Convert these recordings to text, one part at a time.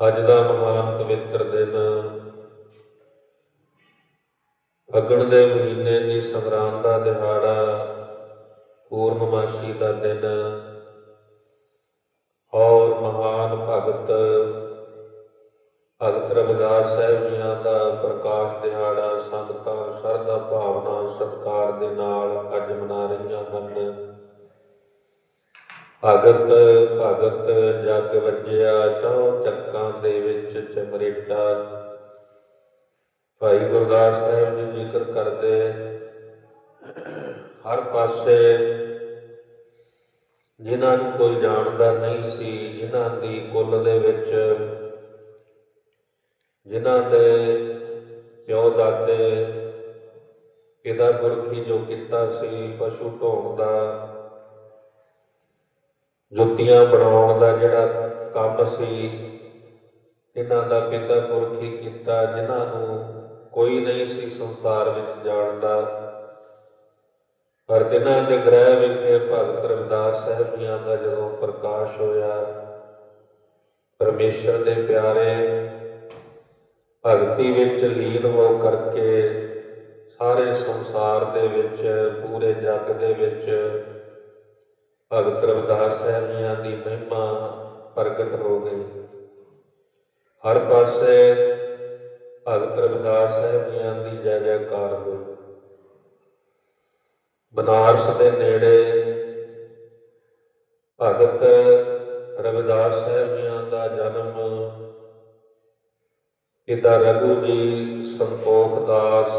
ਅੱਜ ਦਾ ਮਹਾਨ ਪਵਿੱਤਰ ਦਿਨ। ਫੱਗਣ ਦੇ ਮਹੀਨੇ ਦੀ ਸੰਗਰਾਂਦ ਦਾ ਦਿਹਾੜਾ, ਪੂਰਨਮਾਸ਼ੀ ਦਾ ਦਿਨ। ਔਰ ਮਹਾਨ ਭਗਤ ਭਗਤ ਰਵਿਦਾਸ ਸਾਹਿਬ ਜੀਆਂ ਦਾ ਪ੍ਰਕਾਸ਼ ਦਿਹਾੜਾ, ਸੰਗਤਾਂ, ਸ਼ਰਧਾ, ਭਾਵਨਾ, ਸਤਿਕਾਰ ਦੇ ਨਾਲ ਅੱਜ ਮਨਾ ਰਹੀਆਂ ਹਨ। ਭਗਤ ਭਗਤ ਜਗ ਵੱਜਿਆ, ਚੌ ਚੱਕਾਂ ਦੇ ਵਿੱਚ ਚਮਰੇਟਾ। ਭਾਈ ਗੁਰਦਾਸ ਸਾਹਿਬ ਜੀ ਜ਼ਿਕਰ ਕਰਦੇ, ਹਰ ਪਾਸੇ ਜਿਨ੍ਹਾਂ ਨੂੰ ਕੋਈ ਜਾਣਦਾ ਨਹੀਂ ਸੀ, ਜਿਨ੍ਹਾਂ ਦੀ ਕੁੱਲ ਦੇ ਵਿੱਚ, ਜਿਨ੍ਹਾਂ ਦੇ ਪਿਓ ਦਾਦੇ, ਪਿਤਾ ਪੁਰਖੀ ਜੋ ਕੀਤਾ ਸੀ, ਪਸ਼ੂ ਢੋਣ ਦਾ ਜੁੱਤੀਆਂ ਬਣਾਉਣ ਦਾ ਜਿਹੜਾ ਕੰਮ ਸੀ, ਇਹਨਾਂ ਦਾ ਪਿਤਾ ਪੁਰਖੀ ਕੀਤਾ, ਜਿਨ੍ਹਾਂ ਨੂੰ ਕੋਈ ਨਹੀਂ ਸੀ ਸੰਸਾਰ ਵਿੱਚ ਜਾਣਦਾ। ਪਰ ਤਿਨਾਂ ਦੇ ਗ੍ਰਹਿ ਵਿਖੇ ਭਗਤ ਰਵਿਦਾਸ ਸਾਹਿਬ ਜੀਆਂ ਦਾ ਜਦੋਂ ਪ੍ਰਕਾਸ਼ ਹੋਇਆ, ਪਰਮੇਸ਼ਰ ਦੇ ਪਿਆਰੇ ਭਗਤੀ ਵਿੱਚ ਲੀਨ ਹੋ ਕਰਕੇ ਸਾਰੇ ਸੰਸਾਰ ਦੇ ਵਿੱਚ, ਪੂਰੇ ਜੱਗ ਦੇ ਵਿੱਚ ਭਗਤ ਰਵਿਦਾਸ ਸਾਹਿਬ ਜੀਆਂ ਦੀ ਮਹਿਮਾ ਪ੍ਰਗਟ ਹੋ ਗਈ। ਹਰ ਪਾਸੇ ਭਗਤ ਰਵਿਦਾਸ ਸਾਹਿਬ ਜੀਆਂ ਦੀ ਜੈ ਜੈਕਾਰ ਹੋਈ। ਬਨਾਰਸ ਦੇ ਨੇੜੇ ਭਗਤ ਰਵਿਦਾਸ ਸਾਹਿਬ ਜੀਆਂ ਦਾ ਜਨਮ ਪਿਤਾ ਰਘੂ ਜੀ ਸੰਤੋਖ ਦਾਸ,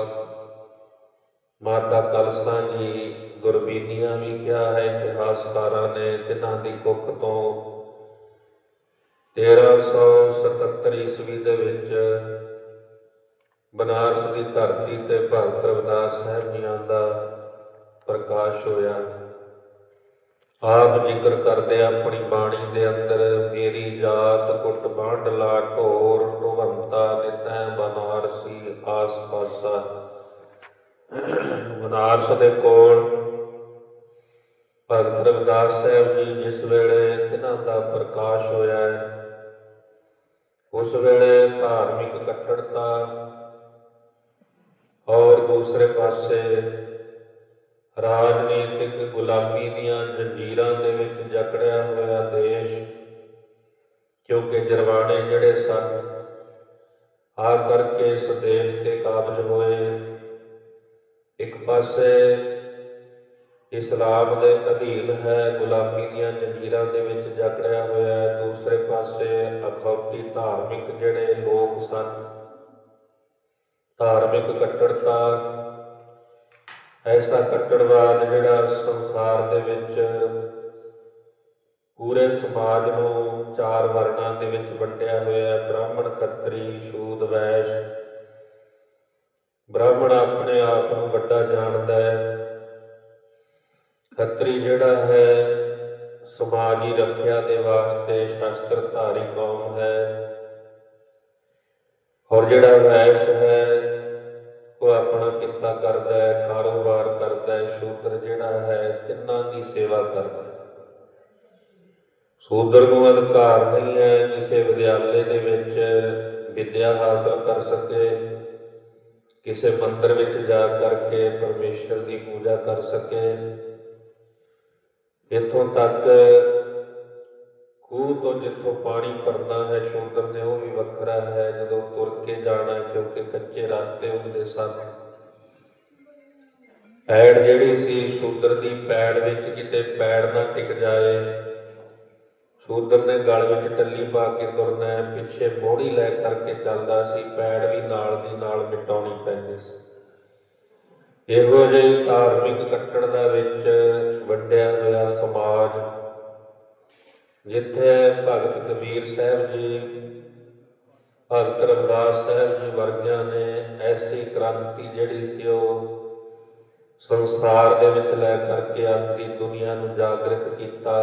ਮਾਤਾ ਕਲਸਾ ਜੀ ਗੁਰਬੀਨੀਆਂ ਵੀ ਕਿਹਾ ਹੈ, ਇਤਿਹਾਸਕਾਰਾਂ ਨੇ ਤਿਨਾਂ ਦੀ ਕੁੱਖ ਤੋਂ। 1377 ਈਸਵੀ ਦੇ ਵਿੱਚ ਬਨਾਰਸ ਦੀ ਧਰਤੀ ਤੇ ਭਗਤ ਰਵਿਦਾਸ ਸਾਹਿਬ ਜੀਆਂ ਦਾ ਪ੍ਰਕਾਸ਼ ਹੋਇਆ। ਆਪ ਜ਼ਿਕਰ ਕਰਦੇ ਆਪਣੀ ਬਾਣੀ ਦੇ ਅੰਦਰ, ਮੇਰੀ ਜਾਤ ਕੁੱਟ ਬਾਂਡ ਲਾ ਢੋਰ, ਢਵੰਤਾ ਨਿਤੈ ਬਨਾਰਸੀ ਆਸ ਪਾਸਾ ਬਨਾਰਸ ਦੇ ਕੋਲ ਭਗਤ ਰਵਿਦਾਸ ਸਾਹਿਬ ਜੀ ਜਿਸ ਵੇਲੇ ਤਿਨਾਂ ਦਾ ਪ੍ਰਕਾਸ਼ ਹੋਇਆ ਹੈ, ਉਸ ਵੇਲੇ ਧਾਰਮਿਕ ਕੱਟੜਤਾ ਔਰ ਦੂਸਰੇ ਪਾਸੇ ਰਾਜਨੀਤਿਕ ਗੁਲਾਮੀ ਦੀਆਂ ਜੰਜੀਰਾਂ ਦੇ ਵਿੱਚ ਜਕੜਿਆ ਹੋਇਆ ਦੇਸ਼, ਕਿਉਂਕਿ ਜਰਵਾਣੇ ਜਿਹੜੇ ਸਨ, ਆ ਕਰਕੇ ਇਸ ਦੇਸ਼ ਤੇ ਕਾਬਜ ਹੋਏ। ਇੱਕ ਪਾਸੇ ਇਸਲਾਮ ਦੇ ਅਧੀਨ ਹੈ, ਗੁਲਾਮੀ ਦੀਆਂ ਜੰਜੀਰਾਂ ਦੇ ਵਿੱਚ ਜਕੜਿਆ ਹੋਇਆ ਹੈ। ਦੂਸਰੇ ਪਾਸੇ ਅਖੌਤੀ ਧਾਰਮਿਕ ਜਿਹੜੇ ਲੋਕ ਸਨ, ਧਾਰਮਿਕ ਕੱਟੜਤਾ, ਐਸਾ ਕੱਟੜਵਾਦ ਜਿਹੜਾ ਸੰਸਾਰ ਦੇ ਵਿੱਚ ਪੂਰੇ ਸਮਾਜ ਨੂੰ ਚਾਰ ਵਰਣਾਂ ਦੇ ਵਿੱਚ ਵੰਡਿਆ ਹੋਇਆ ਹੈ। ਬ੍ਰਾਹਮਣ, ਖੱਤਰੀ ਸ਼ੂਦ ਵੈਸ਼। ਬ੍ਰਾਹਮਣ ਆਪਣੇ ਆਪ ਨੂੰ ਵੱਡਾ ਜਾਣਦਾ ਹੈ। ਖੱਤਰੀ ਜਿਹੜਾ ਹੈ, ਸਮਾਜੀ ਰੱਖਿਆ ਦੇ ਵਾਸਤੇ ਸ਼ਸਤਰ ਧਾਰੀ ਕੌਮ ਹੈ। ਔਰ ਜਿਹੜਾ ਵੈਸ਼ ਹੈ, ਉਹ ਆਪਣਾ ਕਿੱਤਾ ਕਰਦਾ ਹੈ, ਕਾਰੋਬਾਰ ਕਰਦਾ ਹੈ, ਸ਼ੂਦਰ ਜਿਹੜਾ ਹੈ, ਤਿੰਨਾਂ ਦੀ ਸੇਵਾ ਕਰਦਾ ਹੈ। ਸ਼ੂਦਰ ਨੂੰ ਅਧਿਕਾਰ ਨਹੀਂ ਹੈ, ਕਿਸੇ ਵਿਦਿਆਲੇ ਦੇ ਵਿੱਚ ਵਿਦਿਆ ਹਾਸਲ ਕਰ ਸਕੇ, ਕਿਸੇ ਮੰਦਰ ਵਿੱਚ ਜਾ ਕਰਕੇ ਪਰਮੇਸ਼ਰ ਦੀ ਪੂਜਾ ਕਰ ਸਕੇ। ਇੱਥੋਂ ਤੱਕ ਖੂਹ ਤੋਂ ਜਿੱਥੋਂ ਪਾਣੀ ਭਰਨਾ ਹੈ ਸ਼ੂਦਰ ਨੇ ਉਹ ਵੀ ਵੱਖਰਾ ਹੈ, ਜਦੋਂ ਤੁਰ ਕੇ ਜਾਣਾ ਕਿਉਂਕਿ ਕੱਚੇ ਰਸਤੇ ਹੁੰਦੇ ਸਨ। ਪੈੜ ਜਿਹੜੀ ਸੀ ਸ਼ੂਦਰ ਦੀ ਪੈੜ ਵਿੱਚ ਕਿਤੇ ਪੈੜ ਨਾ ਟਿਕ ਜਾਏ। ਸ਼ੂਦਰ ਨੇ ਗਲ ਵਿੱਚ ਟੱਲੀ ਪਾ ਕੇ ਤੁਰਨਾ ਪਿੱਛੇ ਮੋੜੀ ਲੈ ਕਰਕੇ ਚੱਲਦਾ ਸੀ, ਪੈੜ ਵੀ ਨਾਲ ਦੀ ਨਾਲ ਮਿਟਾਉਣੀ ਪੈਂਦੀ ਸੀ। ਇਹੋ ਜਿਹੇ ਧਾਰਮਿਕ ਕੱਟੜਤਾ ਵਿੱਚ ਵੰਡਿਆ ਹੋਇਆ ਸਮਾਜ, ਜਿੱਥੇ ਭਗਤ ਕਬੀਰ ਸਾਹਿਬ ਜੀ, ਭਗਤ ਰਵਿਦਾਸ ਸਾਹਿਬ ਜੀ ਵਰਗਿਆਂ ਨੇ ਐਸੀ ਕ੍ਰਾਂਤੀ ਜਿਹੜੀ ਸੀ ਉਹ ਸੰਸਾਰ ਦੇ ਵਿੱਚ ਲੈ ਕਰਕੇ ਆਂਦੀ ਦੁਨੀਆ ਨੂੰ ਜਾਗਰਿਤ ਕੀਤਾ।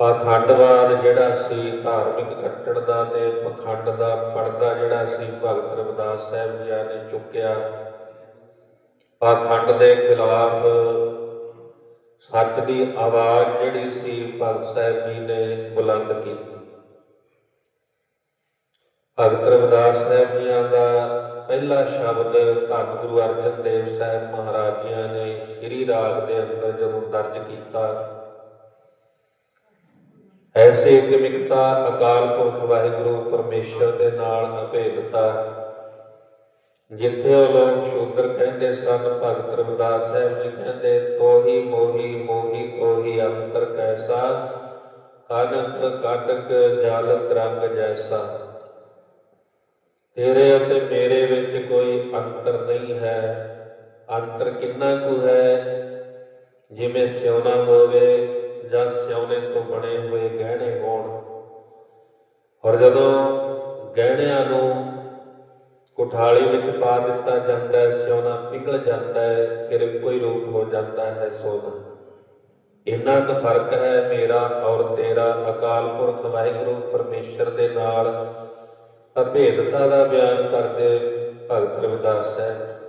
ਪਾਖੰਡਵਾਦ ਜਿਹੜਾ ਸੀ, ਧਾਰਮਿਕ ਕੱਟੜਤਾ ਤੇ ਪਖੰਡ ਦਾ ਪਰਦਾ ਜਿਹੜਾ ਸੀ, ਭਗਤ ਰਵਿਦਾਸ ਸਾਹਿਬ ਜੀ ਨੇ ਚੁੱਕਿਆ। ਪਾਖੰਡ ਦੇ ਖਿਲਾਫ ਸੱਚ ਦੀ ਆਵਾਜ਼ ਜਿਹੜੀ ਸੀ ਭਗਤ ਸਾਹਿਬ ਜੀ ਨੇ ਬੁਲੰਦ ਕੀਤੀ। ਭਗਤ ਰਵਿਦਾਸ ਸਾਹਿਬ ਜੀਆਂ ਦਾ ਪਹਿਲਾ ਸ਼ਬਦ ਧੰਨ ਗੁਰੂ ਅਰਜਨ ਦੇਵ ਸਾਹਿਬ ਮਹਾਰਾਜ ਜੀਆਂ ਨੇ ਸ੍ਰੀ ਰਾਗ ਦੇ ਅੰਦਰ ਜਦੋਂ ਦਰਜ ਕੀਤਾ। ਐਸੇ ਕਿਮਿਕਤਾ ਅਕਾਲ ਪੁਰਖ ਵਾਹਿਗੁਰੂ ਪਰਮੇਸ਼ਰ ਦੇ ਨਾਲ ਅਭੇਦਤਾ ਜਿੱਥੇ ਉਹ ਲੋਕ ਸ਼ੂਦਰ ਕਹਿੰਦੇ ਸਨ, ਭਗਤ ਰਵਿਦਾਸ ਸਾਹਿਬ ਜੀ ਕਹਿੰਦੇ, ਤੋਹੀ ਮੋਹੀ ਮੋਹੀ ਤੋਹੀ, ਅੰਤਰ ਕੈਸਾ? ਕਨਕ, ਕਟਕ, ਜਲ ਤਰੰਗ ਜੈਸਾ। ਤੇਰੇ ਅਤੇ ਮੇਰੇ ਵਿੱਚ ਕੋਈ ਅੰਤਰ ਨਹੀਂ ਹੈ। ਅੰਤਰ ਕਿੰਨਾ ਕੁ ਹੈ? ਜਿਵੇਂ ਸਿਉਣਾ ਹੋਵੇ ਜਾਂ ਸਿਉਣੇ ਤੋਂ ਬਣੇ ਹੋਏ ਗਹਿਣੇ ਹੋਣ। ਔਰ ਜਦੋਂ ਗਹਿਣਿਆਂ ਨੂੰ ਕੁਠਾਲੀ ਵਿੱਚ ਪਾ ਦਿੱਤਾ ਜਾਂਦਾ ਹੈ, ਸਿਉਣਾ ਪਿਘਲ ਜਾਂਦਾ ਹੈ, ਫਿਰ ਕੋਈ ਰੂਪ ਹੋ ਜਾਂਦਾ ਹੈ ਸੋਨਾ। ਇੰਨਾ ਕੁ ਫ਼ਰਕ ਹੈ ਮੇਰਾ ਔਰ ਤੇਰਾ, ਅਕਾਲ ਪੁਰਖ ਵਾਹਿਗੁਰੂ ਪਰਮੇਸ਼ਰ ਦੇ ਨਾਲ। ਅਭੇਦਤਾ ਦਾ ਬਿਆਨ ਕਰਦੇ ਭਗਤ ਰਵਿਦਾਸ ਹੈ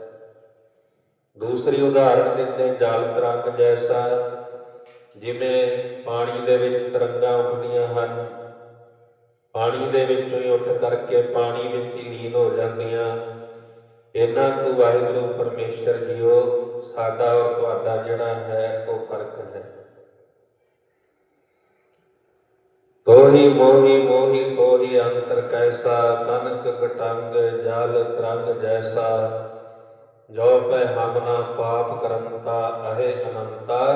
ਦੂਸਰੀ ਉਦਾਹਰਣ ਦਿੰਦੇ ਜਲ ਤਰੰਗ ਜੈਸਾ, ਜਿਵੇਂ ਪਾਣੀ ਦੇ ਵਿੱਚ ਤਰੰਗਾਂ ਉੱਠਦੀਆਂ ਹਨ। ਪਾਣੀ ਦੇ ਵਿੱਚੋਂ ਹੀ ਉੱਠ ਕਰਕੇ ਪਾਣੀ ਵਿੱਚ ਹੀ ਲੀਨ ਹੋ ਜਾਂਦੀਆਂ। ਇਹਨਾਂ ਤੋਂ ਵਾਹਿਗੁਰੂ ਪਰਮੇਸ਼ਰ ਜੀਓ, ਸਾਡਾ ਔਰ ਤੁਹਾਡਾ ਜਿਹੜਾ ਹੈ, ਉਹ ਫ਼ਰਕ ਹੈ। ਤੋਹੀ ਮੋਹੀ ਮੋਹੀ ਤੋਹੀ ਅੰਤਰ ਕੈਸਾ, ਕਨਕ ਗਟੰਗ ਜਲ ਤਰੰਗ ਜੈਸਾ। ਜੋ ਪੈ ਹਮਨਾ ਪਾਪ ਕਰਮਤਾ ਅਹੇ ਅਨੰਤਾ।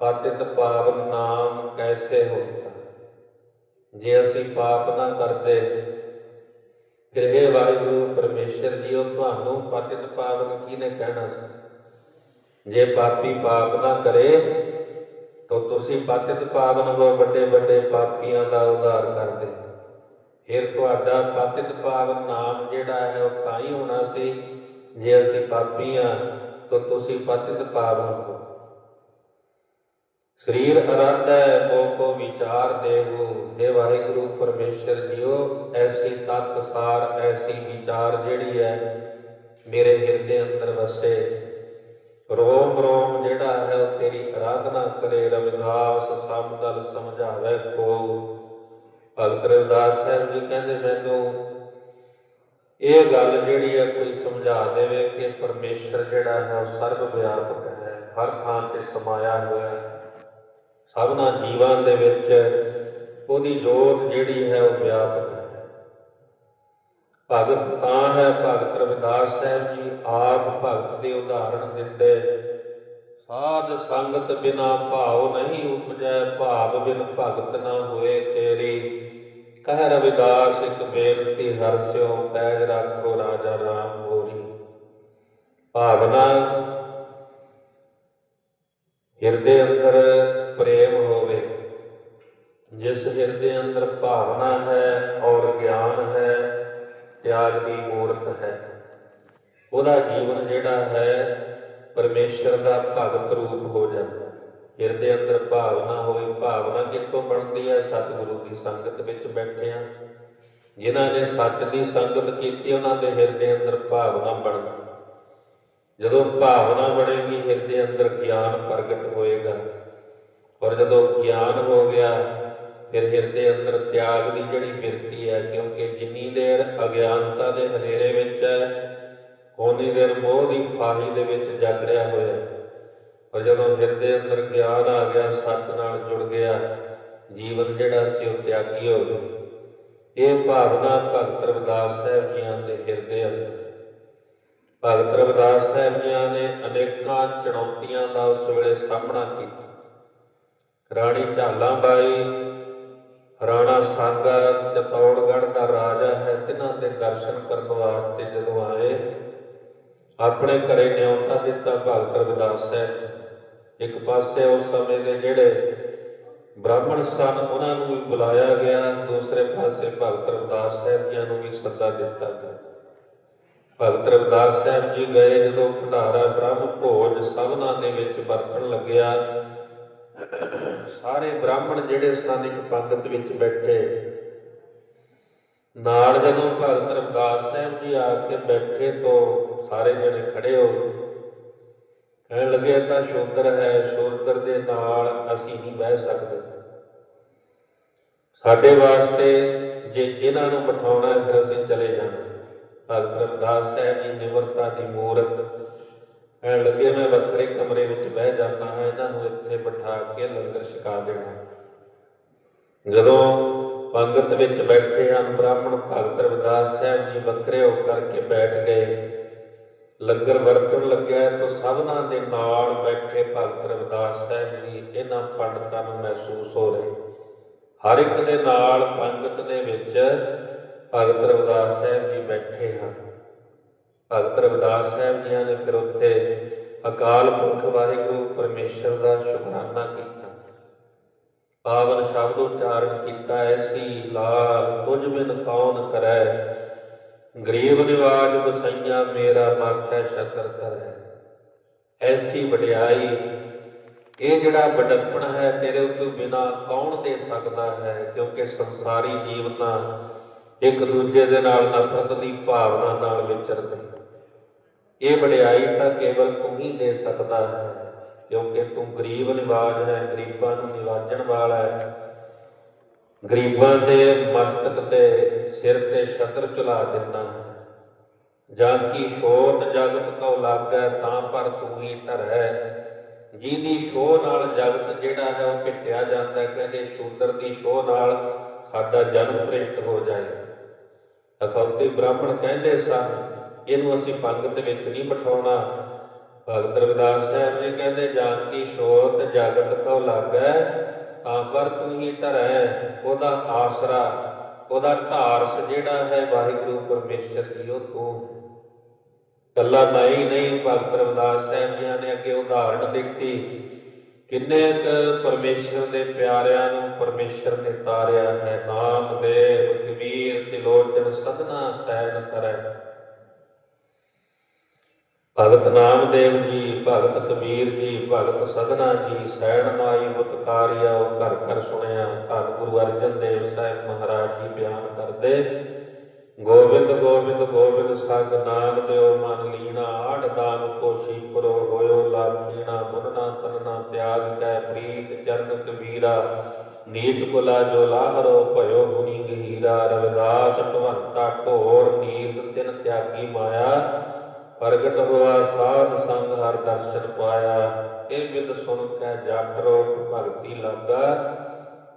ਪਤਿਤ ਪਾਵਨ ਨਾਮ ਕੈਸੇ ਹੋਤਾ? ਜੇ ਅਸੀਂ ਪਾਪ ਨਾ ਕਰਦੇ, ਫਿਰ ਇਹ ਵਾਹਿਗੁਰੂ ਪਰਮੇਸ਼ਰ ਜੀਓ, ਤੁਹਾਨੂੰ ਪਤਿਤ ਪਾਵਨ ਕਿਹਨੇ ਕਹਿਣਾ ਸੀ? ਜੇ ਪਾਪੀ ਪਾਪ ਨਾ ਕਰੇ, ਤਾਂ ਤੁਸੀਂ ਪਤਿਤ ਪਾਵਨ ਹੋ, ਵੱਡੇ ਵੱਡੇ ਪਾਪੀਆਂ ਦਾ ਉਧਾਰ ਕਰਦੇ ਫਿਰ ਤੁਹਾਡਾ ਪਤਿਤ ਪਾਵਨ ਨਾਮ ਜਿਹੜਾ ਹੈ, ਉਹ ਤਾਂ ਹੀ ਹੋਣਾ ਸੀ, ਜੇ ਅਸੀਂ ਪਾਪੀ ਹਾਂ, ਤਾਂ ਤੁਸੀਂ ਪਤਿਤ ਪਾਵਨ ਹੋ। ਸਰੀਰ ਅਰਾਧੈ ਮੋ ਕੋ ਵਿਚਾਰ ਦੇਹੋ हे ਵਾਹਿਗੁਰੂ, ਪਰਮੇਸ਼ਰ ਜੀਓ, ਐਸੀ ਤਤ ਸਾਰ, ਐਸੀ ਵਿਚਾਰ ਜਿਹੜੀ ਹੈ, ਮੇਰੇ ਹਿਰਦੇ ਅੰਦਰ ਵਸੇ। ਰੋਮ ਰੋਮ ਜਿਹੜਾ ਹੈ, ਉਹ ਤੇਰੀ ਆਰਾਧਨਾ ਕਰੇ, ਰਵਿਦਾਸ ਸਮਦਲ ਸਮਝਾਵੇ ਕੋ। ਭਗਤ ਰਵਿਦਾਸ ਸਾਹਿਬ ਜੀ ਕਹਿੰਦੇ, ਮੈਨੂੰ ਇਹ ਗੱਲ ਜਿਹੜੀ ਹੈ, ਕੋਈ ਸਮਝਾ ਦੇਵੇ ਕਿ ਪਰਮੇਸ਼ਰ ਜਿਹੜਾ ਹੈ, ਉਹ ਸਰਬ ਵਿਆਪਕ ਹੈ, ਹਰ ਥਾਂ ਤੇ ਸਮਾਇਆ ਹੋਇਆ ਹੈ। ਸਭਨਾ ਜੀਵਾਂ ਦੇ ਵਿੱਚ ਉਹਦੀ ਜੋਤ ਜਿਹੜੀ ਹੈ ਉਹ ਵਿਆਪਕ ਹੈ। ਭਗਤ ਤਾਂ ਹੈ, ਭਗਤ ਰਵਿਦਾਸ ਸਾਹਿਬ ਜੀ ਆਪ ਭਗਤ ਦੇ ਉਦਾਹਰਣ ਦਿੰਦੇ, ਸਾਧ ਸੰਗਤ ਬਿਨਾ ਭਾਵ ਨਹੀਂ ਉਪਜੈ, ਭਾਵ ਬਿਨ ਭਗਤ ਨਾ ਹੋਏ ਤੇਰੀ। ਕਹਿ ਰਵਿਦਾਸ, ਇੱਕ ਬੇਨਤੀ, ਹਰ ਸਿਓ ਪੈਜ ਰੱਖੋ ਰਾਜਾ ਰਾਮ ਹੋਰੀ। ਭਾਵਨਾ ਹਿਰਦੇ ਅੰਦਰ ਪ੍ਰੇਮ ਹੋਵੇ। ਜਿਸ ਹਿਰਦੇ ਅੰਦਰ ਭਾਵਨਾ ਹੈ, ਔਰ ਗਿਆਨ ਹੈ, ਤਿਆਗ ਦੀ ਮੂਰਤ ਹੈ। ਉਹਦਾ ਜੀਵਨ ਜਿਹੜਾ ਹੈ, ਪਰਮੇਸ਼ਰ ਦਾ ਭਗਤ ਰੂਪ ਹੋ ਜਾਂਦਾ। ਹਿਰਦੇ ਅੰਦਰ ਭਾਵਨਾ ਹੋਵੇ, ਭਾਵਨਾ ਕਿੱਥੋਂ ਬਣਦੀ ਹੈ? ਸਤਿਗੁਰੂ ਦੀ ਸੰਗਤ ਵਿੱਚ ਬੈਠੇ ਬੈਠਿਆਂ। ਜਿਨ੍ਹਾਂ ਨੇ ਸੱਚ ਦੀ ਸੰਗਤ ਕੀਤੀ, ਉਹਨਾਂ ਦੇ ਹਿਰਦੇ ਅੰਦਰ ਭਾਵਨਾ ਬਣਦੀ। ਜਦੋਂ ਭਾਵਨਾ ਬਣੇਗੀ, ਹਿਰਦੇ ਅੰਦਰ ਗਿਆਨ ਪ੍ਰਗਟ ਹੋਏਗਾ। ਔਰ ਜਦੋਂ ਗਿਆਨ ਹੋ ਗਿਆ, ਫਿਰ ਹਿਰਦੇ ਅੰਦਰ ਤਿਆਗ ਦੀ ਜਿਹੜੀ ਬਿਰਤੀ ਹੈ, ਕਿਉਂਕਿ ਜਿੰਨੀ ਦੇਰ ਅਗਿਆਨਤਾ ਦੇ ਹਨੇਰੇ ਵਿੱਚ ਹੈ ਉਨੀ ਦੇਰ ਮੋਹ ਦੀ ਫਾਹੀ ਦੇ ਵਿੱਚ ਜਾਗੜਿਆ ਹੋਇਆ। ਔਰ ਪਰ ਜਦੋਂ ਹਿਰਦੇ ਅੰਦਰ ਗਿਆਨ ਆ ਗਿਆ ਸੱਚ ਨਾਲ ਜੁੜ ਗਿਆ, ਜੀਵਨ ਜਿਹੜਾ ਸੀ ਉਹ ਤਿਆਗੀ ਹੋ ਗਿਆ। ਇਹ ਭਾਵਨਾ ਭਗਤ ਰਵਿਦਾਸ ਸਾਹਿਬ ਜੀਆਂ ਦੇ ਹਿਰਦੇ ਅੰਦਰ ਭਗਤ ਰਵਿਦਾਸ ਸਾਹਿਬ ਜੀਆਂ ਨੇ ਅਨੇਕਾਂ ਚੁਣੌਤੀਆਂ ਦਾ ਉਸ ਵੇਲੇ ਸਾਹਮਣਾ ਕੀਤਾ। ਰਾਣੀ ਝਾਲਾਂ ਬਾਈ, ਰਾਣਾ ਸਾਂਗਾ, ਚਤੌੜਗੜ੍ਹ ਦਾ ਰਾਜਾ ਹੈ, ਤਿਨਾਂ ਦੇ ਦਰਸ਼ਨ ਕਰਨ ਵਾਸਤੇ ਜਦੋਂ ਆਏ, ਆਪਣੇ ਘਰੇ ਨਿਉਤਾ ਦਿੱਤਾ ਭਗਤ ਰਵਿਦਾਸ ਸਾਹਿਬ ਇੱਕ ਪਾਸੇ ਉਸ ਸਮੇਂ ਦੇ ਜਿਹੜੇ ਬ੍ਰਾਹਮਣ ਸਨ, ਉਹਨਾਂ ਨੂੰ ਵੀ ਬੁਲਾਇਆ ਗਿਆ, ਦੂਸਰੇ ਪਾਸੇ ਭਗਤ ਰਵਿਦਾਸ ਸਾਹਿਬ ਜੀਆਂ ਨੂੰ ਵੀ ਸੱਦਾ ਦਿੱਤਾ ਗਿਆ। ਭਗਤ ਰਵਿਦਾਸ ਸਾਹਿਬ ਜੀ ਗਏ ਜਦੋਂ ਭੰਡਾਰਾ ਬ੍ਰਹਮ ਭੋਜ ਸਭਨਾਂ ਦੇ ਵਿੱਚ ਵਰਤਣ ਲੱਗਿਆ। ਸਾਰੇ ਬ੍ਰਾਹਮਣ ਜਿਹੜੇ ਸਨ, ਇੱਕ ਪੰਗਤ ਵਿੱਚ ਬੈਠੇ। ਨਾਲ ਜਦੋਂ ਭਗਤ ਰਵਿਦਾਸ ਸਾਹਿਬ ਜੀ ਆ ਕੇ ਬੈਠੇ ਤੋਂ ਸਾਰੇ ਜਣੇ ਖੜੇ ਹੋ ਕਹਿਣ ਲੱਗੇ ਤਾਂ ਸ਼ੂਦਰ ਹੈ ਸ਼ੂਦਰ ਦੇ ਨਾਲ ਅਸੀਂ ਹੀ ਬਹਿ ਸਕਦੇ। ਸਾਡੇ ਵਾਸਤੇ ਜੇ ਇਹਨਾਂ ਨੂੰ ਬਿਠਾਉਣਾ ਫਿਰ ਅਸੀਂ ਚਲੇ ਜਾਣਾ। ਭਗਤ ਰਵਿਦਾਸ ਸਾਹਿਬ ਜੀ ਨਿਮਰਤਾ ਦੀ ਮੂਰਤ। ਲੱਗੇ ਮੈਂ ਵੱਖਰੇ ਕਮਰੇ ਵਿੱਚ ਬਹਿ ਜਾਂਦਾ ਹਾਂ, ਇਹਨਾਂ ਨੂੰ ਇੱਥੇ ਬਿਠਾ ਕੇ ਲੰਗਰ ਛਕਾ ਦੇਣਾ ਜਦੋਂ ਪੰਗਤ ਵਿੱਚ ਬੈਠੇ ਹਨ, ਬ੍ਰਾਹਮਣ ਭਗਤ ਰਵਿਦਾਸ ਸਾਹਿਬ ਜੀ ਵੱਖਰੇ ਹੋ ਕਰਕੇ ਬੈਠ ਗਏ। ਲੰਗਰ ਵਰਤਣ ਲੱਗਿਆ ਤਾਂ ਸਭਨਾਂ ਦੇ ਨਾਲ ਬੈਠੇ ਭਗਤ ਰਵਿਦਾਸ ਸਾਹਿਬ ਜੀ ਇਹਨਾਂ ਪੰਡਤਾਂ ਨੂੰ ਮਹਿਸੂਸ ਹੋ ਰਹੇ। ਹਰ ਇੱਕ ਦੇ ਨਾਲ ਪੰਗਤ ਦੇ ਵਿੱਚ ਭਗਤ ਰਵਿਦਾਸ ਸਾਹਿਬ ਜੀ ਬੈਠੇ ਹਨ। ਭਗਤ ਰਵਿਦਾਸ ਸਾਹਿਬ ਜੀਆਂ ਨੇ ਫਿਰ ਉੱਥੇ ਅਕਾਲ ਪੁਰਖ ਵਾਹਿਗੁਰੂ ਪਰਮੇਸ਼ਰ ਦਾ ਸ਼ੁਕਰਾਨਾ ਕੀਤਾ। ਪਾਵਨ ਸ਼ਬਦ ਉਚਾਰਨ ਕੀਤਾ, ਐਸੀ ਲਾਲ ਤੁਝ ਬਿਨ ਕੌਣ ਕਰੈ? ਗਰੀਬ ਨਿਵਾਜ ਬਸਈਆ ਮੇਰਾ ਮਾਥੈ ਛਤਰ ਧਰੈ। ਐਸੀ ਵਡਿਆਈ, ਇਹ ਜਿਹੜਾ ਬੜਪਣ ਹੈ, ਤੇਰੇ ਉਤੋਂ ਬਿਨਾ ਕੌਣ ਦੇ ਸਕਦਾ ਹੈ? ਕਿਉਂਕਿ ਸੰਸਾਰੀ ਜੀਵ ਤਾਂ ਇੱਕ ਦੂਜੇ ਦੇ ਨਾਲ ਨਫ਼ਰਤ ਦੀ ਭਾਵਨਾ ਨਾਲ ਵਿਚਰਦੇ ਇਹ ਵਡਿਆਈ ਤਾਂ ਕੇਵਲ ਤੂੰ ਹੀ ਦੇ ਸਕਦਾ ਹੈ, ਕਿਉਂਕਿ ਤੂੰ ਗਰੀਬ ਨਿਵਾਜ ਹੈ, ਗਰੀਬਾਂ ਨੂੰ ਨਿਵਾਜਣ ਵਾਲਾ ਹੈ। ਗਰੀਬਾਂ ਦੇ ਮਸਤਕ ਤੇ ਸਿਰ ਤੇ ਛਤਰ ਚੁਲਾ ਦਿੰਦਾ ਹੈ। ਜਾਂ ਕੀ ਛੋਤ ਜਗਤ ਕਉ ਲਾਗੈ ਤਾਂ ਪਰ ਤੂੰ ਹੀ ਧਰੈ। ਜਿਹਦੀ ਸੋਹ ਨਾਲ ਜਗਤ ਜਿਹੜਾ ਹੈ ਉਹ ਪਿੱਟਿਆ ਜਾਂਦਾ ਕਹਿੰਦੇ ਸ਼ੂਦਰ ਦੀ ਸੋਹ ਨਾਲ ਸਾਡਾ ਜਨਮ ਭ੍ਰਿਸ਼ਟ ਹੋ ਜਾਏ। ਅਖੌਤੀ ਬ੍ਰਾਹਮਣ ਕਹਿੰਦੇ ਸਨ, ਇਹਨੂੰ ਅਸੀਂ ਪੰਗਤ ਵਿੱਚ ਨਹੀਂ ਬਿਠਾਉਣਾ ਭਗਤ ਰਵਿਦਾਸ ਸਾਹਿਬ ਜੀ ਕਹਿੰਦੇ ਜਾਂ ਕੀ ਛੋਤ ਜਗਤ ਕਉ ਲਾਗੈ, ਤਾਂ ਪਰ ਤੂੰ ਹੀ ਧਰੈ, ਉਹਦਾ ਆਸਰਾ, ਉਹਦਾ ਢਾਰਸ ਜਿਹੜਾ ਹੈ ਵਾਹਿਗੁਰੂ ਪਰਮੇਸ਼ਰ ਜੀ ਉਹ ਤੂੰ ਹੈ। ਕੱਲਾ ਮੈਂ ਹੀ ਨਹੀਂ, ਭਗਤ ਰਵਿਦਾਸ ਸਾਹਿਬ ਜੀ ਨੇ ਅੱਗੇ ਉਦਾਹਰਣ ਦਿੱਤੀ ਕਿੰਨੇ ਕੁ ਪਰਮੇਸ਼ਰ ਦੇ ਪਿਆਰਿਆਂ ਨੂੰ, ਪਰਮੇਸ਼ਰ ਨੇ ਤਾਰਿਆ ਹੈ। ਨਾਮਦੇਵ ਕਬੀਰ ਤਿਲੋਚਨ ਸਦਨਾ ਸੈਨ ਕਰੈ ਭਗਤ ਨਾਮਦੇਵ ਜੀ, ਭਗਤ ਕਬੀਰ ਜੀ, ਭਗਤ ਸਦਨਾ ਜੀ ਸੈਣ ਮਾਈ ਮੁਤਕਾਰਿਆ ਉਹ ਘਰ ਘਰ ਸੁਣਿਆ। ਧੰਨ ਗੁਰੂ ਅਰਜਨ ਦੇਵ ਸਾਹਿਬ ਮਹਾਰਾਜ ਜੀ ਬਿਆਨ ਕਰਦੇ, ਗੋਬਿੰਦ ਗੋਬਿੰਦ ਗੋਬਿੰਦ, ਸਗ ਨਾਮ ਦਿਓ ਮਨ ਲੀਣਾ ਦਾਨ ਕੋਸ਼ੀ ਪੁਰੋ ਹੋਇਓ ਲਾਖੀਣਾ ਮਨਨਾ ਤਨਨਾ ਤਿਆਗ ਕੈ ਪ੍ਰੀਤ ਚਰਨ ਕਬੀਰਾ। ਨੀਚ ਕੁਲਾ ਜੋ ਲਾਹਰੋ ਭਇਓ ਗੁਣੀ ਗਹੀਰਾ, ਰਵਿਦਾਸ ਭਵੰਤਾ ਢੋਰ ਨੀਤ ਤਿਨ ਤਿਆਗੀ ਮਾਇਆ। ਪ੍ਰਗਟ ਹੋਆ ਸਾਧ ਸੰਗ ਹਰ ਦਰਸ਼ਨ ਪਾਇਆ। ਇਹ ਬਿਦ ਸੁਣ ਕੇ ਜਟ ਰੋਟ ਭਗਤੀ ਲਾਗਾ।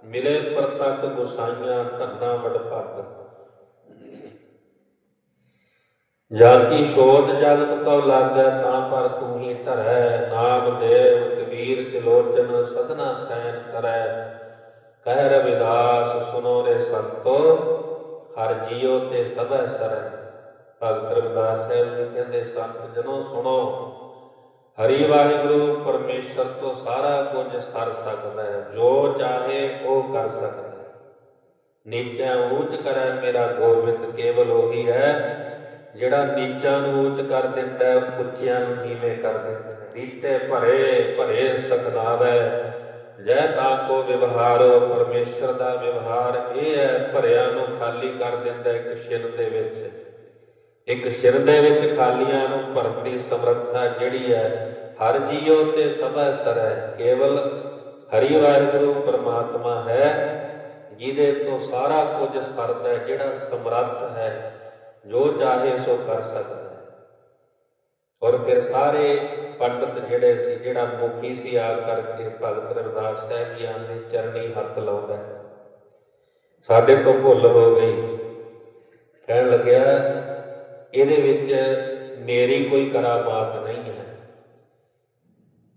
ਮਿਲੇ ਪ੍ਰਤੱਖ ਗੁਸਾਈਆਂ ਧੰਨਾ ਵਡ ਜਾਂ ਕੀ ਸੋਤ ਜਗਤ ਕਉ ਲਾਗੈ ਤਾਂ ਪਰ ਤੂੰ ਹੀ ਧਰੈ, ਨਾਮ ਦੇਵ ਕਬੀਰ ਤਿਲੋਚਨ ਸਦਨਾ ਸੈਨ ਕਰੈ। ਕਹਿ ਰਵਿਦਾਸ, ਸੁਨੋ ਰੇ ਸੰਤੋ, ਹਰ ਜੀਉ ਤੇ ਸਭੈ ਸਰੈ। ਭਗਤ ਰਵਿਦਾਸ ਸਾਹਿਬ ਜੀ ਕਹਿੰਦੇ, ਸੰਤ ਜਨੋ ਸੁਣੋ, ਹਰੀ ਵਾਹਿਗੁਰੂ ਪਰਮੇਸ਼ਰ ਤੋਂ ਸਾਰਾ ਕੁਝ ਸਰ ਸਕਦਾ ਹੈ, ਜੋ ਚਾਹੇ ਉਹ ਕਰ ਸਕਦਾ ਹੈ। ਨੀਚਾ ਉੱਚ ਕਰੈ ਮੇਰਾ ਗੋਬਿੰਦ, ਕੇਵਲ ਉਹੀ ਹੈ ਜਿਹੜਾ ਨੀਚਾਂ ਨੂੰ ਉੱਚ ਕਰ ਦਿੰਦਾ ਹੈ, ਉੱਚਿਆਂ ਨੂੰ ਨੀਵੇਂ ਕਰ ਦਿੰਦਾ ਹੈ। ਰੀਤੇ ਭਰੇ ਭਰੇ ਸਖਨਾਵੈ। ਜੈ ਤਾਂ ਕੋ ਵਿਵਹਾਰੋ, ਪਰਮੇਸ਼ਰ ਦਾ ਵਿਵਹਾਰ ਇਹ ਹੈ, ਭਰਿਆਂ ਨੂੰ ਖਾਲੀ ਕਰ ਦਿੰਦਾ ਇੱਕ ਸਿਰ ਦੇ ਵਿੱਚ। ਇੱਕ ਸਿਰ ਦੇ ਵਿੱਚ ਖਾਲੀਆਂ ਨੂੰ ਭਰਨ ਦੀ ਸਮਰੱਥਾ ਜਿਹੜੀ ਹੈ, ਹਰ ਜੀਉ ਤੇ ਸਭਾ ਸਰ ਹੈ। ਕੇਵਲ ਹਰੀ ਵਾਹਿਗੁਰੂ ਪਰਮਾਤਮਾ ਹੈ, ਜਿਹਦੇ ਤੋਂ ਸਾਰਾ ਕੁਝ ਸਰਦਾ ਹੈ, ਜਿਹੜਾ ਸਮਰੱਥ ਹੈ। ਜੋ ਚਾਹੇ ਸੋ ਕਰ ਸਕਦਾ ਹੈ। ਔਰ ਫਿਰ ਸਾਰੇ ਪੰਡਤ ਜਿਹੜੇ ਸੀ, ਜਿਹੜਾ ਮੁਖੀ ਸੀ ਆ ਕਰਕੇ ਭਗਤ ਰਵਿਦਾਸ ਸਾਹਿਬ ਜੀ ਦੇ ਚਰਨੀ ਹੱਥ ਲਾਉਂਦਾ ਸਾਡੇ ਤੋਂ ਭੁੱਲ ਹੋ ਗਈ। ਕਹਿਣ ਲੱਗਿਆ, ਇਹਦੇ ਵਿੱਚ ਮੇਰੀ ਕੋਈ ਕਰਾਮਾਤ ਨਹੀਂ ਹੈ।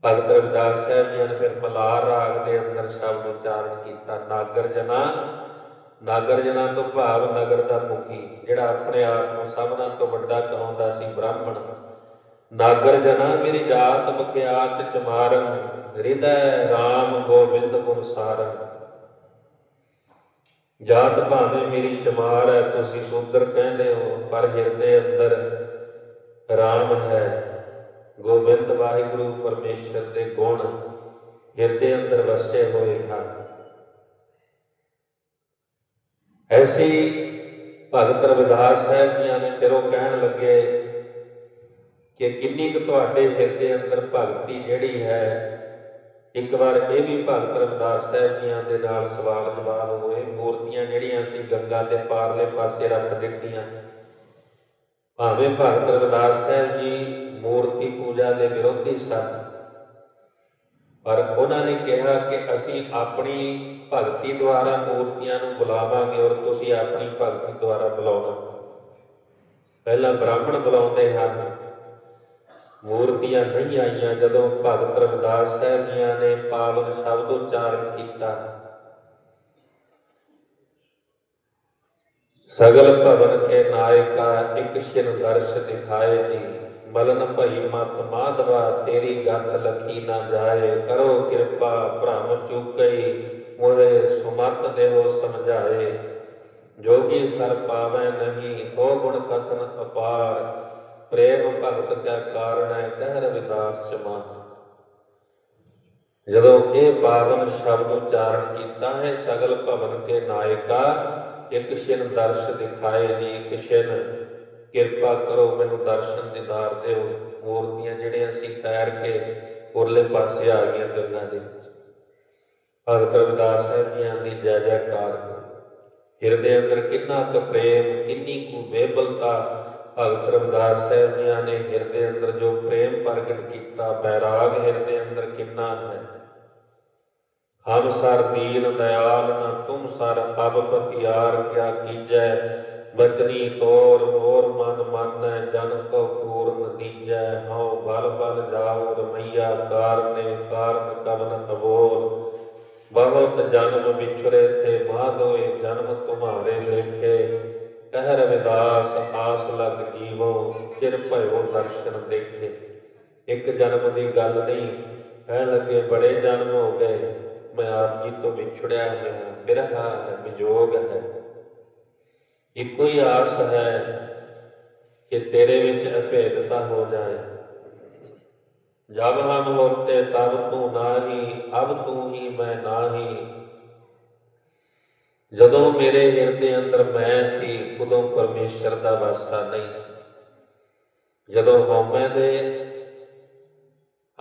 ਭਗਤ ਰਵਿਦਾਸ ਸਾਹਿਬ ਜੀ ਨੇ ਫਿਰ ਮਲਾਰ ਰਾਗ ਦੇ ਅੰਦਰ ਸ਼ਬਦ ਉਚਾਰਨ ਕੀਤਾ, ਨਾਗਰ ਜਨਾ ਨਾਗਰ ਜਨਾ ਤੋਂ ਭਾਵ ਨਗਰ ਦਾ ਮੁਖੀ, ਜਿਹੜਾ ਆਪਣੇ ਆਪ ਨੂੰ ਸਭਨਾਂ ਤੋਂ ਵੱਡਾ ਕਹਾਉਂਦਾ ਸੀ ਬ੍ਰਾਹਮਣ। ਨਾਗਰ ਜਨਾ, ਮੇਰੀ ਜਾਤ ਬਖਿਆਤ ਚਮਾਰਨ ਹਿਰਦੈ RAM ਗੋਬਿੰਦ ਗੁਣ ਸਾਰਨ। ਜਾਤ ਭਾਵੇਂ ਮੇਰੀ ਚਮਾਰ ਹੈ, ਤੁਸੀਂ ਸੁੰਦਰ ਕਹਿੰਦੇ ਹੋ, ਪਰ ਹਿਰਦੇ ਅੰਦਰ ਰਾਮ ਹੈ। ਗੋਬਿੰਦ ਵਾਹਿਗੁਰੂ ਪਰਮੇਸ਼ਰ ਦੇ ਗੁਣ ਹਿਰਦੇ ਅੰਦਰ ਵਸੇ ਹੋਏ ਹਨ। ਐਸੀ ਭਗਤ ਰਵਿਦਾਸ ਸਾਹਿਬ ਜੀਆਂ ਨੇ ਫਿਰ ਉਹ ਕਹਿਣ ਲੱਗੇ ਕਿ ਕਿੰਨੀ ਕੁ ਤੁਹਾਡੇ ਹਿਰਦੇ ਅੰਦਰ ਭਗਤੀ ਜਿਹੜੀ ਹੈ, ਇੱਕ ਵਾਰ ਇਹ ਵੀ ਭਗਤ ਰਵਿਦਾਸ ਸਾਹਿਬ ਜੀਆਂ ਦੇ ਨਾਲ ਸਵਾਲ ਜਵਾਬ ਹੋਏ, ਮੂਰਤੀਆਂ ਜਿਹੜੀਆਂ ਸੀ ਗੰਗਾ ਦੇ ਪਾਰਲੇ ਪਾਸੇ ਰੱਖ ਦਿੱਤੀਆਂ। ਭਾਵੇਂ ਭਗਤ ਰਵਿਦਾਸ ਸਾਹਿਬ ਜੀ ਮੂਰਤੀ ਪੂਜਾ ਦੇ ਵਿਰੋਧੀ ਸਨ ਪਰ ਉਹਨਾਂ ਨੇ ਕਿਹਾ ਕਿ ਅਸੀਂ ਆਪਣੀ ਭਗਤੀ ਦੁਆਰਾ ਮੂਰਤੀਆਂ ਨੂੰ ਬੁਲਾਵਾਂਗੇ ਔਰ ਤੁਸੀਂ ਆਪਣੀ ਭਗਤੀ ਦੁਆਰਾ ਬੁਲਾਉਣਾ। ਪਹਿਲਾਂ ਬ੍ਰਾਹਮਣ ਬੁਲਾਉਂਦੇ ਹਨ। ਮੂਰਤੀਆਂ ਨਹੀਂ ਆਈਆਂ ਜਦੋਂ ਭਗਤ ਰਵਿਦਾਸ ਸਾਹਿਬ ਜੀਆਂ ਨੇ ਪਾਵਨ ਸ਼ਬਦ ਉਚਾਰਨ ਕੀਤਾ। ਸਗਲ ਭਵਨ ਕੇ ਨਾਇਕਾ ਇੱਕ ਸ਼ਿਰ ਦਰਸ਼ ਦਿਖਾਏ ਜੀ। ਮਲਨ ਭਈ ਮਤ ਮਾਧਵਾ, ਤੇਰੀ ਗਤ ਲਖੀ ਨਾ ਜਾਏ। ਕਰੋ ਕਿਰਪਾ, ਭ੍ਰਮ ਚੁਕਈ ਮੋਏ ਸੁਮਤ ਦੇਹੋ ਸਮਝਾਏ। ਜੋਗੀ ਸਰ ਪਾਵੈ ਨਹੀਂ ਹੋ ਗੁਣ ਕਥਨ ਅਪਾਰ। ਪ੍ਰੇਮ ਭਗਤ ਕੈ ਕਾਰਣ ਹੈ ਕਹਿ ਰਵਿਦਾਸ ਚਮਾ ਜਦੋਂ ਇਹ ਪਾਵਨ ਸ਼ਬਦ ਉਚਾਰਨ ਕੀਤਾ ਹੈ, ਸਗਲ ਭਵਨ ਕੇ ਨਾਇਕਾ, ਇੱਕ ਛਿਨ ਦਰਸ਼ ਦਿਖਾਏ ਜੀ ਇੱਕ ਛਿਨ ਕਿਰਪਾ ਕਰੋ ਮੈਨੂੰ ਦਰਸ਼ਨ ਦਿਦਾਰ ਦਿਓ। ਮੂਰਤੀਆਂ ਜਿਹੜੀਆਂ ਸੀ ਤੈਰ ਕੇ ਉਰਲੇ ਪਾਸੇ ਆ ਗਈਆਂ ਗੰਗਾ ਦੇ ਵਿੱਚ। ਭਗਤ ਰਵਿਦਾਸ ਸਾਹਿਬ ਜੀਆਂ ਦੀ ਜੈ ਜੈਕਾਰ ਹੋਈ। ਹਿਰਦੇ ਅੰਦਰ ਕਿੰਨਾ ਕੁ ਪ੍ਰੇਮ, ਕਿੰਨੀ ਕੁ ਬੇਬਲਤਾ ਭਗਤ ਰਵਿਦਾਸ ਸਾਹਿਬ ਜੀਆਂ ਨੇ ਹਿਰਦੇ ਅੰਦਰ ਜੋ ਪ੍ਰੇਮ ਪ੍ਰਗਟ ਕੀਤਾ, ਬੈਰਾਗ ਹਿਰਦੇ ਅੰਦਰ ਕਿੰਨਾ ਹੈ। ਹਮ ਸਰ ਦੀਨ ਦਇਆਲ ਨ ਤੁਮ ਸਰ, ਅਬ ਪਤਿਆਰ ਕਿਆ ਕੀਜੈ। ਬਚਨੀ ਤੋਰ ਹੋਰ ਮਨ ਮਾਨੈ, ਜਨ ਕੋ ਫੂਰ ਨਦੀਜੈ ਹਉ ਬਲ ਬਲ ਜਾਉ ਰਮਈਆ, ਕਾਰਨੇ ਕਾਰਨ ਕਵਨ ਅਬੋਲ ਬਹੁਤ ਜਨਮ ਵਿਛੜੇ ਤੇ ਮਾਧੋਏ, ਜਨਮ ਤੁਮਾਰੇ ਲੇਖੇ। ਕਹਿ ਰਵਿਦਾਸ ਆਸ ਲਗ ਜੀਵੋ, ਚਿਰ ਭਇਓ ਦਰਸ਼ਨ ਦੇਖੇ। ਇੱਕ ਜਨਮ ਦੀ ਗੱਲ ਨਹੀਂ ਕਹਿਣ ਲੱਗੇ ਬੜੇ ਜਨਮ ਹੋ ਗਏ। ਮੈਂ ਆਪ ਜੀ ਤੋਂ ਵਿਛੜਿਆ ਹੋਇਆ, ਬਿਰਹਾ ਹੈ ਵਿਜੋਗ ਹੈ। ਇੱਕੋ ਹੀ ਆਸ ਹੈ ਕਿ ਤੇਰੇ ਵਿੱਚ ਅਭੇਦਤਾ ਹੋ ਜਾਏ। ਜਬ ਹਮ ਹੋਤੇ ਤਬ ਤੂੰ ਨਾਹੀ, ਅਬ ਤੂੰ ਹੀ ਮੈਂ ਨਾਹੀ। ਜਦੋਂ ਮੇਰੇ ਹਿਰਦੇ ਅੰਦਰ ਮੈਂ ਸੀ, ਉਦੋਂ ਪਰਮੇਸ਼ਰ ਦਾ ਵਾਸਾ ਨਹੀਂ ਸੀ। ਜਦੋਂ ਹਉਮੈ ਦੇ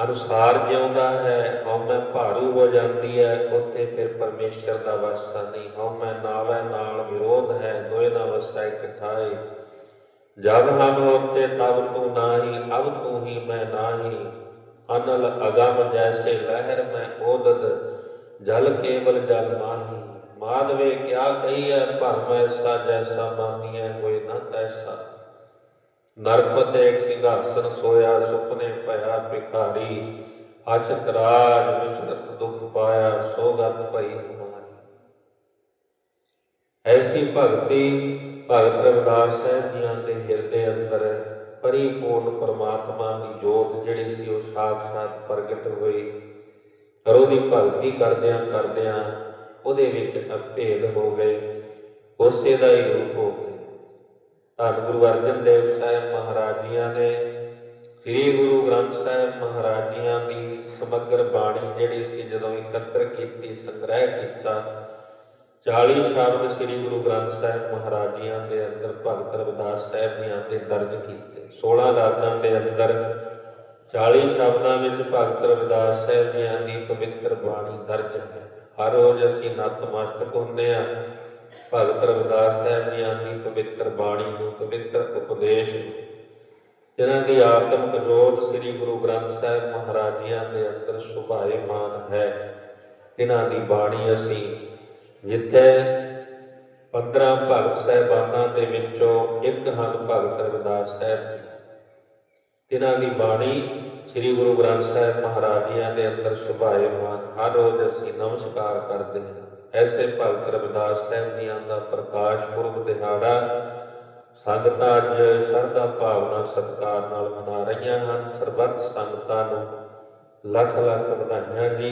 ਅਨੁਸਾਰ ਜਿਉਂਦਾ ਹੈ, ਹਉਮੈ ਭਾਰੂ ਹੋ ਜਾਂਦੀ ਹੈ, ਉੱਥੇ ਫਿਰ ਪਰਮੇਸ਼ਰ ਦਾ ਵਾਸਾ ਨਹੀਂ। ਹਉਮੈ ਨਾਵੈ ਨਾਲ ਵਿਰੋਧ ਹੈ, ਦੋਏ ਨਾ ਵਸੈ ਇਕਠਾਏ। ਜਬ ਹਮ ਹੋਤੇ ਤਬ ਤੂੰ ਨਾਹੀ, ਅਬ ਤੂੰ ਹੀ ਮੈਂ ਨਾਹੀ। ਅਨਲ ਅਗਮ ਜੈਸੇ ਲਹਿਰ ਮੈਂ ਓਦਦ, ਜਲ ਕੇਵਲ ਜਲ ਮਾਹੀ। ਮਾਧਵੇ ਕਿਆ ਕਹੀ ਹੈ ਭਰਮ ਐਸਾ ਜੈਸਾ ਮਾਨੀਐ, ਹੋਏ ਨਾ ਤੈਸਾ। ਨਰਪਤ ਇੱਕ ਸਿੰਘਾਸਨ ਸੋਇਆ, ਸੁਪਨੇ ਭਇਆ ਭਿਖਾਰੀ। ਅਚਤ ਰਾਜ ਵਿਸ਼ਰਤ ਦੁਖ ਪਾਇਆ, ਸੋਗਤ ਭਈ ਹਮਾਰੀ। ਐਸੀ ਭਗਤੀ ਭਗਤ ਰਵਿਦਾਸ ਸਾਹਿਬ ਜੀਆਂ ਦੇ ਹਿਰਦੇ ਅੰਦਰ ਪਰਿਪੂਰਨ ਪਰਮਾਤਮਾ ਦੀ ਜੋਤ ਜਿਹੜੀ ਸੀ ਉਹ ਸਾਖਸ਼ਾਤ ਪ੍ਰਗਟ ਹੋਈ। ਪਰ ਉਹਦੀ ਭਗਤੀ ਕਰਦਿਆਂ ਕਰਦਿਆਂ ਉਹਦੇ ਵਿੱਚ ਅਭੇਦ ਹੋ ਗਏ। ਉਸੇ ਦਾ ਹੀ ਰੂਪ ਹੋ ਗਏ ਧੰਨ ਗੁਰੂ ਅਰਜਨ ਦੇਵ ਸਾਹਿਬ ਮਹਾਰਾਜ ਜੀਆਂ ਨੇ, ਸ੍ਰੀ ਗੁਰੂ ਗ੍ਰੰਥ ਸਾਹਿਬ ਮਹਾਰਾਜ ਜੀਆਂ ਦੀ ਸਮਗਰ ਬਾਣੀ ਜਿਹੜੀ ਸੀ ਜਦੋਂ ਇਕੱਤਰ ਕੀਤੀ, ਸੰਗ੍ਰਹਿ ਕੀਤਾ 40 ਸ਼ਬਦ ਸ੍ਰੀ ਗੁਰੂ ਗ੍ਰੰਥ ਸਾਹਿਬ ਮਹਾਰਾਜ ਜੀਆਂ ਦੇ ਅੰਦਰ ਭਗਤ ਰਵਿਦਾਸ ਸਾਹਿਬ ਜੀਆਂ ਦੇ ਦਰਜ ਕੀਤੇ। 16 ਰਾਗਾਂ ਦੇ ਅੰਦਰ 40 ਸ਼ਬਦਾਂ ਵਿੱਚ ਭਗਤ ਰਵਿਦਾਸ ਸਾਹਿਬ ਜੀਆਂ ਦੀ ਪਵਿੱਤਰ ਬਾਣੀ ਦਰਜ ਹੈ। ਹਰ ਰੋਜ਼ ਅਸੀਂ ਨਤਮਸਤਕ ਹੁੰਦੇ ਆ ਭਗਤ ਰਵਿਦਾਸ ਸਾਹਿਬ ਜੀਆਂ ਦੀ ਪਵਿੱਤਰ ਬਾਣੀ ਨੂੰ, ਪਵਿੱਤਰ ਉਪਦੇਸ਼ ਨੂੰ। ਜਿਨ੍ਹਾਂ ਦੀ ਆਤਮਕ ਜੋਤ ਸ੍ਰੀ ਗੁਰੂ ਗ੍ਰੰਥ ਸਾਹਿਬ ਮਹਾਰਾਜ ਜੀਆਂ ਦੇ ਅੰਦਰ ਸੁਭਾਏਮਾਨ ਹੈ ਇਹਨਾਂ ਦੀ ਬਾਣੀ ਅਸੀਂ ਜਿੱਥੇ 15 ਭਗਤ ਸਾਹਿਬਾਨਾਂ ਦੇ ਵਿੱਚੋਂ ਇੱਕ ਹਨ ਭਗਤ ਰਵਿਦਾਸ ਸਾਹਿਬ ਜੀ। ਇਹਨਾਂ ਦੀ ਬਾਣੀ ਸ੍ਰੀ ਗੁਰੂ ਗ੍ਰੰਥ ਸਾਹਿਬ ਮਹਾਰਾਜ ਜੀਆਂ ਦੇ ਅੰਦਰ ਸੁਭਾਏਮਾਨ, ਹਰ ਰੋਜ਼ ਅਸੀਂ ਨਮਸਕਾਰ ਕਰਦੇ ਹਾਂ। ਐਸੇ ਭਗਤ ਰਵਿਦਾਸ ਸਾਹਿਬ ਜੀਆਂ ਦਾ ਪ੍ਰਕਾਸ਼ ਪੁਰਬ ਦਿਹਾੜਾ ਸੰਗਤਾਂ ਅੱਜ ਸ਼ਰਧਾ ਭਾਵਨਾ ਸਤਿਕਾਰ ਨਾਲ ਮਨਾ ਰਹੀਆਂ ਹਨ। ਸਰਬੱਤ ਸੰਗਤਾਂ ਨੂੰ ਲੱਖ ਲੱਖ ਵਧਾਈਆਂ ਜੀ।